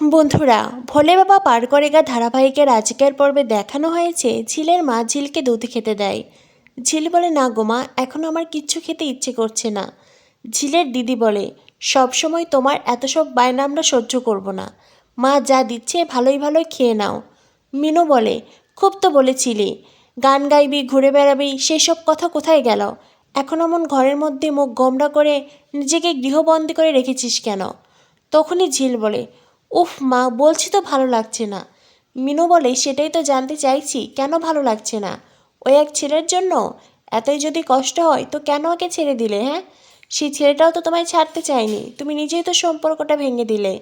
বন্ধুরা, ভোলে বাবা পার করেগা ধারাবাহিকের আজকের পর্বে দেখানো হয়েছে ঝিলের মা ঝিলকে দুধ খেতে দেয়। ঝিল বলে, না গোমা এখন আমার কিচ্ছু খেতে ইচ্ছে করছে না। ঝিলের দিদি বলে, সব সময় তোমার এত সব বায়না আমরা সহ্য করব না। মা যা দিচ্ছে ভালোই ভালোই খেয়ে নাও। মিনু বলে, খুব তো বলেছিলি। গান গাইবি, ঘুরে বেড়াবি, সেসব কথা কোথায় গেল? এখন এমন ঘরের মধ্যে মুখ গমরা করে নিজেকে গৃহবন্দী করে রেখেছিস কেন? তখনই ঝিল বলে উফ মা, বলছি তো ভালো লাগছে না। মিনু বলে, সেটাই তো জানতে চাইছি, কেন ভালো লাগছে না? ওই এক ছেলের জন্য? এতই যদি কষ্ট হয়, তো কেন ওকে ছেড়ে দিলে হ্যাঁ? সেই ছেলেটাও তো তোমায় ছাড়তে চায়নি, তুমি নিজেই তো সম্পর্কটা ভেঙে দিলে।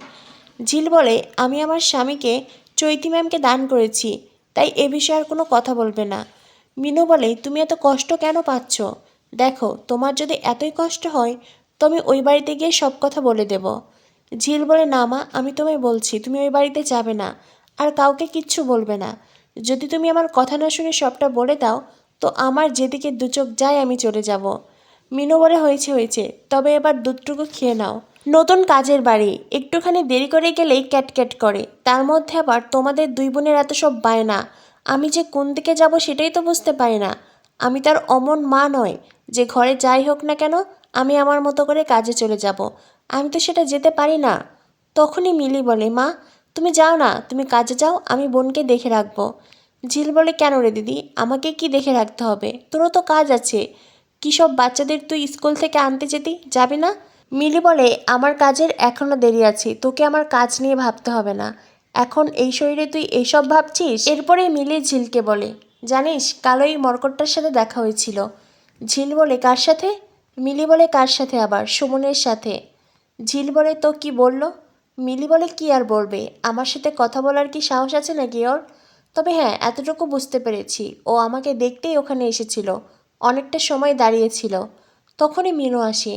ঝিল বলে, আমি আমার স্বামীকে, চৈতি ম্যামকে দান করেছি, তাই এ বিষয়ে আর কোনো কথা বলবে না। মিনু বলে, তুমি এত কষ্ট কেন পাচ্ছ? দেখো, তোমার যদি এতই কষ্ট হয়, তো আমি ওই বাড়িতে গিয়ে সব কথা বলে দেব। ঝিল বলে, না মা, আমি তোমায় বলছি, তুমি ওই বাড়িতে যাবে না। আর কাউকে কিচ্ছু বলবে না। যদি তুমি আমার কথা না শুনে সবটা বলে দাও, তো আমার যেদিকে দু চোখ যায় আমি চলে যাব মিনু বলে, হয়েছে হয়েছে। তবে এবার দুধটুকু খেয়ে নাও। নতুন কাজের বাড়ি। একটুখানি দেরি করে গেলেই ক্যাটক্যাট করে। তার মধ্যে আবার তোমাদের দুই বোনের এত সব বায়না। আমি যে কোন দিকে যাব সেটাই তো বুঝতে পারি না। আমি তার অমন মা নয় যে ঘরে যাই হোক না কেন, আমি আমার মতো করে কাজে চলে যাব। আমি তো সেটা যেতে পারি না। তখনই মিলি বলে, মা, তুমি যাও না, তুমি কাজে যাও, আমি বোনকে দেখে রাখব। ঝিল বলে, কেন রে দিদি, আমাকে কি দেখে রাখতে হবে? তোরও তো কাজ আছে। কী সব বাচ্চাদের তুই স্কুল থেকে আনতে যেতি, যাবি না? মিলি বলে, আমার কাজের এখনও দেরি আছে, তোকে আমার কাজ নিয়ে ভাবতে হবে না। এখন এই শরীরে তুই এইসব ভাবছিস? এরপরে মিলি ঝিলকে বলে, জানিস কালো এই মর্কটটার সাথে দেখা হয়েছিল। ঝিল বলে, কার সাথে? মিলি বলে, কার সাথে আবার? সুমনের সাথে। ঝিল বলে তো কি বলল? মিলি বলে, কি আর বলবে? আমার সাথে কথা বলার কি সাহস আছে নাকি ওর তবে হ্যাঁ এতটুকু বুঝতে পেরেছি। ও আমাকে দেখতেই ওখানে এসেছিল। অনেকটা সময় দাঁড়িয়েছিল। তখনই মিনু আসে।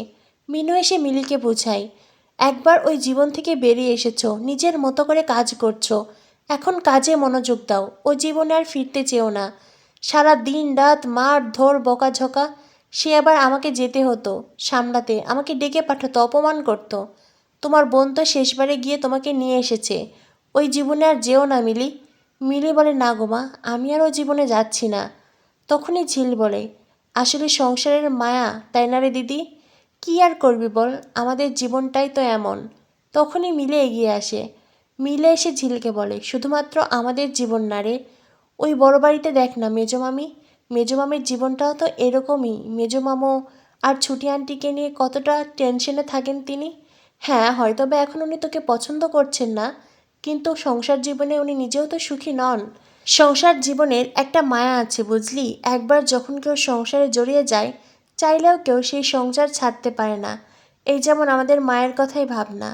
মিনু এসে মিলিকে বোঝায়, একবার ওই জীবন থেকে বেরিয়ে এসেছ, নিজের মতো করে কাজ করছ। এখন কাজে মনোযোগ দাও। ও জীবনে আর ফিরতে চেও না। সারা দিন রাত মার ধর বকাঝকা সে আবার আমাকে যেতে হতো, সামলাতে। আমাকে ডেকে পাঠাতো, অপমান করতো। তোমার বোন তো শেষবারে গিয়ে তোমাকে নিয়ে এসেছে। ওই জীবনে আর যেও না, মিলি। মিলি বলে, না গোমা আমি আর ও জীবনে যাচ্ছি না। তখনই ঝিল বলে, আসলে সংসারের মায়া, তাই না রে দিদি? কী আর করবি বল, আমাদের জীবনটাই তো এমন। তখনই মিলে এগিয়ে আসে। মিলে এসে ঝিলকে বলে, শুধুমাত্র আমাদের জীবন না রে। ওই বড় বাড়িতে দেখ না মেজো মামি মেজো মামির জীবনটাও তো এরকমই। মেজো মামো আর ছুটি আন্টিকে নিয়ে কতটা টেনশনে থাকেন তিনি? হ্যাঁ হয়তো বা এখন উনি তোকে পছন্দ করছেন না, কিন্তু সংসার জীবনে উনি নিজেও তো সুখী নন। সংসার জীবনের একটা মায়া আছে বুঝলি। একবার যখন কেউ সংসারে জড়িয়ে যায়, চাইলেও কেউ সেই সংসার ছাড়তে পারে না। এই যেমন আমাদের মায়ের কথাই ভাবনা।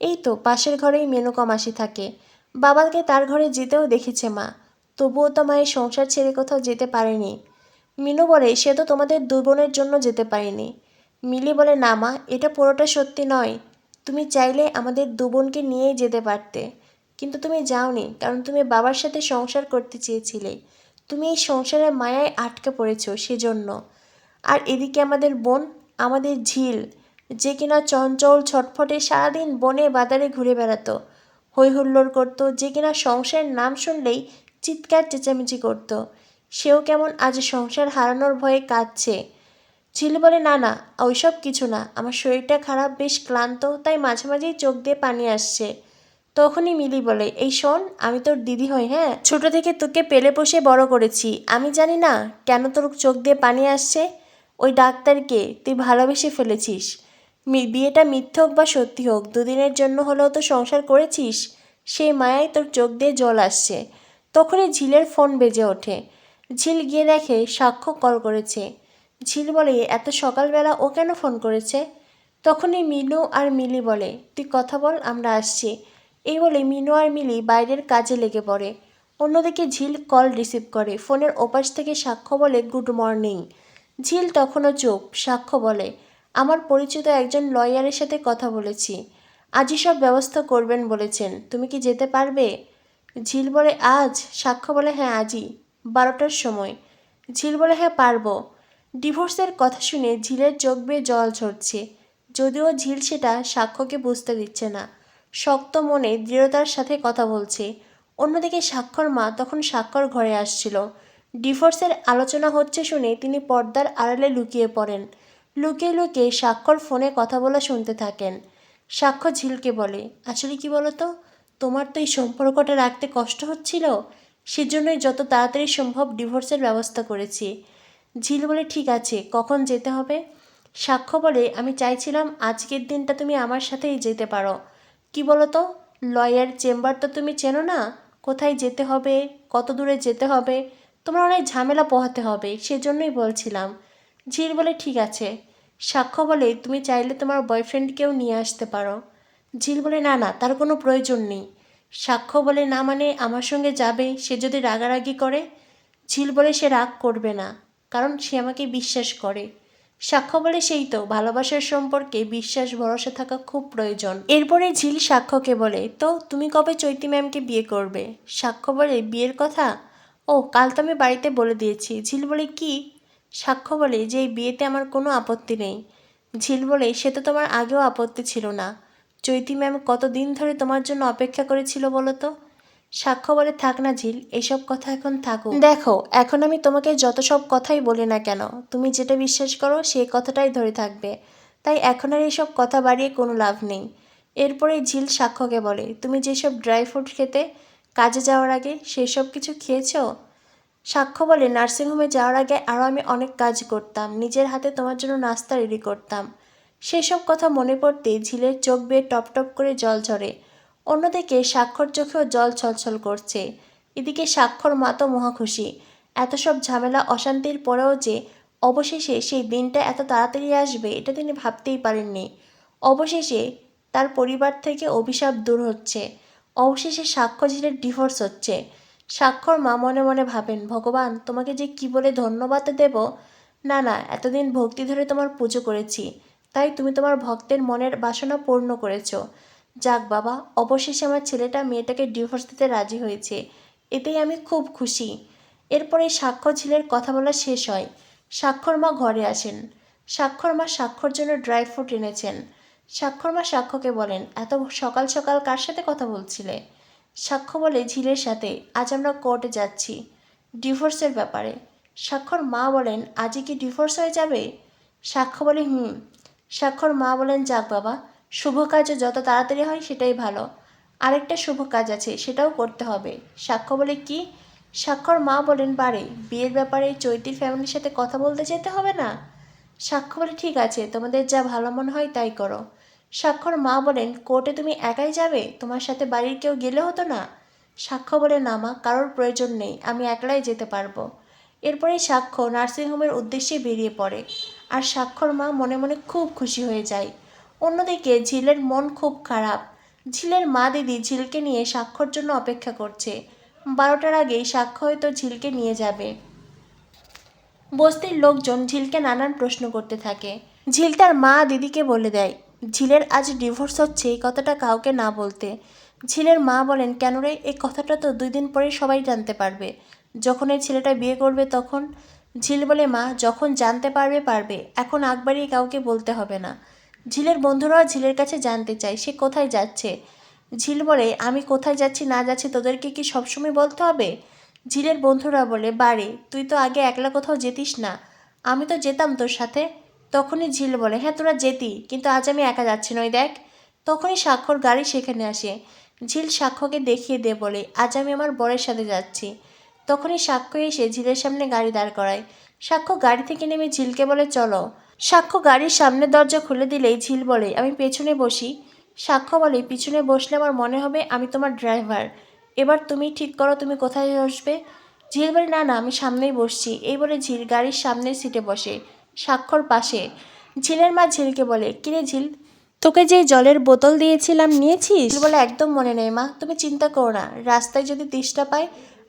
এই তো, পাশের ঘরেই মেনকা মাসি থাকে। বাবাকে তার ঘরে যেতেও দেখেছে মা। তবুও তো মায়ের সংসার ছেড়ে কোথাও যেতে পারেনি। মিনু বলে, সে তো তোমাদের দু বোনের জন্য যেতে পারেনি। মিলি বলে, না মা, এটা পুরোটা সত্যি নয়। তুমি চাইলে আমাদের দু বোনকে নিয়েই যেতে পারতে। কিন্তু তুমি যাওনি, কারণ তুমি বাবার সাথে সংসার করতে চেয়েছিলে। তুমি এই সংসারের মায়ায় আটকে পড়েছো সেজন্য। আর এদিকে আমাদের বোন, আমাদের ঝিল, যে কিনা চঞ্চল ছটফটে সারাদিন বনে বাজারে ঘুরে বেড়াতো। হই হুল্লোড় করতো, যে কিনা সংসারের নাম শুনলেই চিৎকার চেঁচামেচি করতো। সেও কেমন আজ সংসার হারানোর ভয়ে কাঁদছে। ঝিল বলে, না না, ওইসব কিছু না। আমার শরীরটা খারাপ, বেশ ক্লান্ত, তাই মাঝে মাঝেই চোখ দিয়ে পানি আসছে। তখনই মিলি বলে, এই শোন, আমি তোর দিদি হই হ্যাঁ? ছোট থেকে তোকে পেলে পোষে বড় করেছি। আমি জানি না কেন তোর চোখ দিয়ে পানি আসছে। ওই ডাক্তারকে তুই ভালোবেসে ফেলেছিস। বিয়েটা মিথ্যে হোক বা সত্যি হোক, দুদিনের জন্য হলেও তো সংসার করেছিস। সেই মায়ায় তোর চোখ দিয়ে জল আসছে। তখনই ঝিলের ফোন বেজে ওঠে। ঝিল গিয়ে দেখে সাক্ষ্য কল করেছে। ঝিল বলে, এত সকালবেলা ও কেন ফোন করেছে? তখনই মিনু আর মিলি বলে, তুই কথা বল, আমরা আসছি। এই বলে মিনু আর মিলি বাইরের কাজে লেগে পড়ে। অন্যদিকে ঝিল কল রিসিভ করে। ফোনের ওপাশ থেকে সাক্ষ্য বলে, গুড মর্নিং। ঝিল তখনও চুপ। সাক্ষ্য বলে, আমার পরিচিত একজন লয়ারের সাথে কথা বলেছি। আজই সব ব্যবস্থা করবেন বলেছেন। তুমি কি যেতে পারবে? ঝিল বলে আজ, সাক্ষ্য বলে হ্যাঁ আজই, বারোটার সময়। ঝিল বলে হ্যাঁ পারব। ডিভোর্সের কথা শুনে ঝিলের চোখ বেয়ে জল ঝরছে। যদিও ঝিল সেটা সাক্ষ্যকে বুঝতে দিচ্ছে না। শক্ত মনে দৃঢ়তার সাথে কথা বলছে। অন্যদিকে স্বাক্ষর মা তখন স্বাক্ষর ঘরে আসছিল। ডিভোর্সের আলোচনা হচ্ছে শুনে তিনি পর্দার আড়ালে লুকিয়ে পড়েন। লুকিয়ে লুকিয়ে স্বাক্ষর ফোনে কথা বলা শুনতে থাকেন। সাক্ষ্য ঝিলকে বলে, আসলে কি বলো তো তোমার তো এই সম্পর্কটা রাখতে কষ্ট হচ্ছিল? সেজন্যই যত তাড়াতাড়ি সম্ভব ডিভোর্সের ব্যবস্থা করেছি। ঝিল বলে, ঠিক আছে, কখন যেতে হবে? সাক্ষ্য বলে, আমি চাইছিলাম আজকের দিনটা তুমি আমার সাথেই যেতে পারো। কি বলো তো লয়ার চেম্বার তো তুমি চেনো না? কোথায় যেতে হবে? কত দূরে যেতে হবে? তোমার অনেক ঝামেলা পোহাতে হবে, সেজন্যই বলছিলাম। ঝিল বলে, ঠিক আছে। সাক্ষ্য বলে, তুমি চাইলে তোমার বয়ফ্রেন্ডকেও নিয়ে আসতে পারো। ঝিল বলে, না না, তার কোনো প্রয়োজন নেই। সাক্ষ্য বলে, না মানে আমার সঙ্গে যাবে, সে যদি রাগারাগি করে, ঝিল বলে সে রাগ করবে না, কারণ সে আমাকে বিশ্বাস করে। সাক্ষ্য বলে সেই তো, ভালোবাসার সম্পর্কে বিশ্বাস, ভরসা থাকা খুব প্রয়োজন। এরপরে ঝিল সাক্ষ্যকে বলে, তো, তুমি কবে চৈতি ম্যামকে বিয়ে করবে? সাক্ষ্য বলে, বিয়ের কথা? ও, কাল তো আমি বাড়িতে বলে দিয়েছি। ঝিল বলে, কি? সাক্ষ্য বলে, যে এই বিয়েতে আমার কোনো আপত্তি নেই। ঝিল বলে, সে তো তোমার আগেও আপত্তি ছিল না। চৈতি ম্যাম কতদিন ধরে তোমার জন্য অপেক্ষা করেছিল বলো তো সাক্ষ্য বলে, থাক না ঝিল, এসব কথা এখন থাকুক। দেখো, এখন আমি তোমাকে যত সব কথাই বলি না কেন, তুমি যেটা বিশ্বাস করো সেই কথাটাই ধরে থাকবে। তাই এখন আর এসব কথা বাড়িয়ে কোনো লাভ নেই। এরপরে ঝিল সাক্ষ্যকে বলে, তুমি যেসব ড্রাই ফ্রুট খেতে, কাজে যাওয়ার আগে সেই সব কিছু খেয়েছো? সাক্ষ্য বলে, নার্সিংহোমে যাওয়ার আগে আরও আমি অনেক কাজ করতাম, নিজের হাতে তোমার জন্য নাস্তা রেডি করতাম। সেসব কথা মনে পড়তে ঝিলের চোখ বেয়ে টপ টপ করে জল ঝরে। অন্যদিকে স্বাক্ষর চোখেও জল ছলছল করছে। এদিকে স্বাক্ষর মা তো মহা খুশি। এত সব ঝামেলা অশান্তির পরেও যে অবশেষে সেই দিনটা এত তাড়াতাড়ি আসবে, এটা তিনি ভাবতেই পারেননি। অবশেষে তার পরিবার থেকে অভিশাপ দূর হচ্ছে। অবশেষে সাক্ষ্য ঝিলের ডিভোর্স হচ্ছে। স্বাক্ষর মা মনে মনে ভাবেন, ভগবান, তোমাকে যে কি বলে ধন্যবাদ দেব? না না, এতদিন ভক্তি ধরে তোমার পুজো করেছি। তাই তুমি তোমার ভক্তের মনের বাসনা পূর্ণ করেছ। যাক বাবা, অবশেষে আমার ছেলেটা মেয়েটাকে ডিভোর্স দিতে রাজি হয়েছে। এতেই আমি খুব খুশি। এরপরে সাক্ষ্য ঝিলের কথা বলা শেষ হয়। স্বাক্ষর মা ঘরে আসেন। স্বাক্ষর মা স্বাক্ষর জন্য ড্রাই ফ্রুট এনেছেন। স্বাক্ষর মা সাক্ষ্যকে বলেন, এত সকাল সকাল কার সাথে কথা বলছিলে? সাক্ষ্য বলে, ঝিলের সাথে। আজ আমরা কোর্টে যাচ্ছি। ডিভোর্সের ব্যাপারে। স্বাক্ষর মা বলেন আজই কি ডিভোর্স হয়ে যাবে? সাক্ষ্য বলে, হুম। স্বাক্ষর মা বলেন, যাক বাবা, শুভ কাজও যত তাড়াতাড়ি হয় সেটাই ভালো। আরেকটা শুভ কাজ আছে, সেটাও করতে হবে। সাক্ষ্য বলে কি? স্বাক্ষর মা বলেন, বারে, বিয়ের ব্যাপারে চৈতির ফ্যামিলির সাথে কথা বলতে যেতে হবে না? সাক্ষ্য বলে, ঠিক আছে, তোমাদের যা ভালো মনে হয় তাই করো। স্বাক্ষর মা বলেন, কোর্টে তুমি একাই যাবে? তোমার সাথে বাড়ির কেউ গেলে হতো না? সাক্ষ্য বলে, না মা, কারোর প্রয়োজন নেই, আমি একলাই যেতে পারব। এরপরে সাক্ষ্য নার্সিংহোমের উদ্দেশ্যে বেরিয়ে পড়ে। আর স্বাক্ষর মা মনে মনে খুব খুশি হয়ে যায়। অন্যদিকে ঝিলের মন খুব খারাপ। ঝিলের মা দিদি ঝিলকে নিয়ে সাক্ষর জন্য অপেক্ষা করছে। বারোটার আগেই সাক্ষ্য হয়তো ঝিলকে নিয়ে যাবে। বস্তির লোকজন ঝিলকে নানান প্রশ্ন করতে থাকে। ঝিল তার মা দিদিকে বলে দেয়, ঝিলের আজ ডিভোর্স হচ্ছে, এই কথাটা কাউকে না বলতে। ঝিলের মা বলেন, কেন রে, এই কথাটা তো দুই দিন পরে সবাই জানতে পারবে। যখন এই ছেলেটা বিয়ে করবে তখন ঝিল বলে, মা, যখন জানতে পারবে পারবে। এখন আকবারই কাউকে বলতে হবে না। ঝিলের বন্ধুরাও ঝিলের কাছে জানতে চায়, সে কোথায় যাচ্ছে? ঝিল বলে, আমি কোথায় যাচ্ছি, না যাচ্ছি, তোদেরকে কি সবসময় বলতে হবে? ঝিলের বন্ধুরা বলে বাড়ি তুই তো আগে একলা কোথাও যেতিস না। আমি তো যেতাম তোর সাথে। তখনই ঝিল বলে হ্যাঁ তোরা যেতি, কিন্তু আজ আমি একা যাচ্ছি নই দেখ। তখনই স্বাক্ষর গাড়ি সেখানে আসে। ঝিল সাক্ষ্যকে দেখিয়ে দে বলে, আজ আমি আমার বরের সাথে যাচ্ছি। তখনই সাক্ষ্য এসে ঝিলের সামনে গাড়ি দাঁড় করায়। সাক্ষ্য গাড়ি থেকে নেমে ঝিলকে বলে, চলো। সাক্ষ্য গাড়ির সামনের দরজা খুলে দিলেই ঝিল বলে, আমি পেছনে বসি। সাক্ষ্য বলে, পিছনে বসলে আমার মনে হবে আমি তোমার ড্রাইভার। এবার তুমি ঠিক করো তুমি কোথায় বসবে? ঝিল বলে, না না, আমি সামনেই বসছি। এই বলে ঝিল গাড়ির সামনের সিটে বসে স্বাক্ষর পাশে। ঝিলের মা ঝিলকে বলে, কিরে ঝিল, তোকে যে জলের বোতল দিয়েছিলাম, নিয়েছিস? বলে, একদম মনে নেই মা, তুমি চিন্তা করো না। রাস্তায় যদি তৃষ্ণা পাই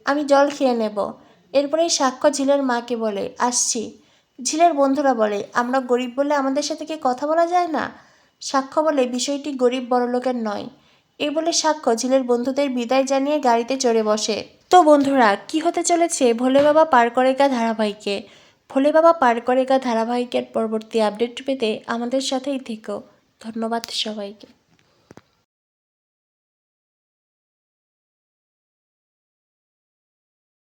আমি জল খেয়ে নেব। এরপরেই সাক্ষ্য ঝিলের মাকে বলে, আসছি। ঝিলের বন্ধুরা বলে, আমরা গরিব বলে আমাদের সাথে কি কথা বলা যায় না? সাক্ষ্য বলে, বিষয়টি গরিব বড়লোকের নয়। এই বলে সাক্ষ্য ঝিলের বন্ধুদের বিদায় জানিয়ে গাড়িতে চড়ে বসে। তো বন্ধুরা, কি হতে চলেছে? ভোলে বাবা পার করেগা ধারাবাহিকে। ভোলে বাবা পার করেগা ধারাবাহিকের পরবর্তী আপডেট পেতে আমাদের সাথেই থেকো। ধন্যবাদ সবাইকে।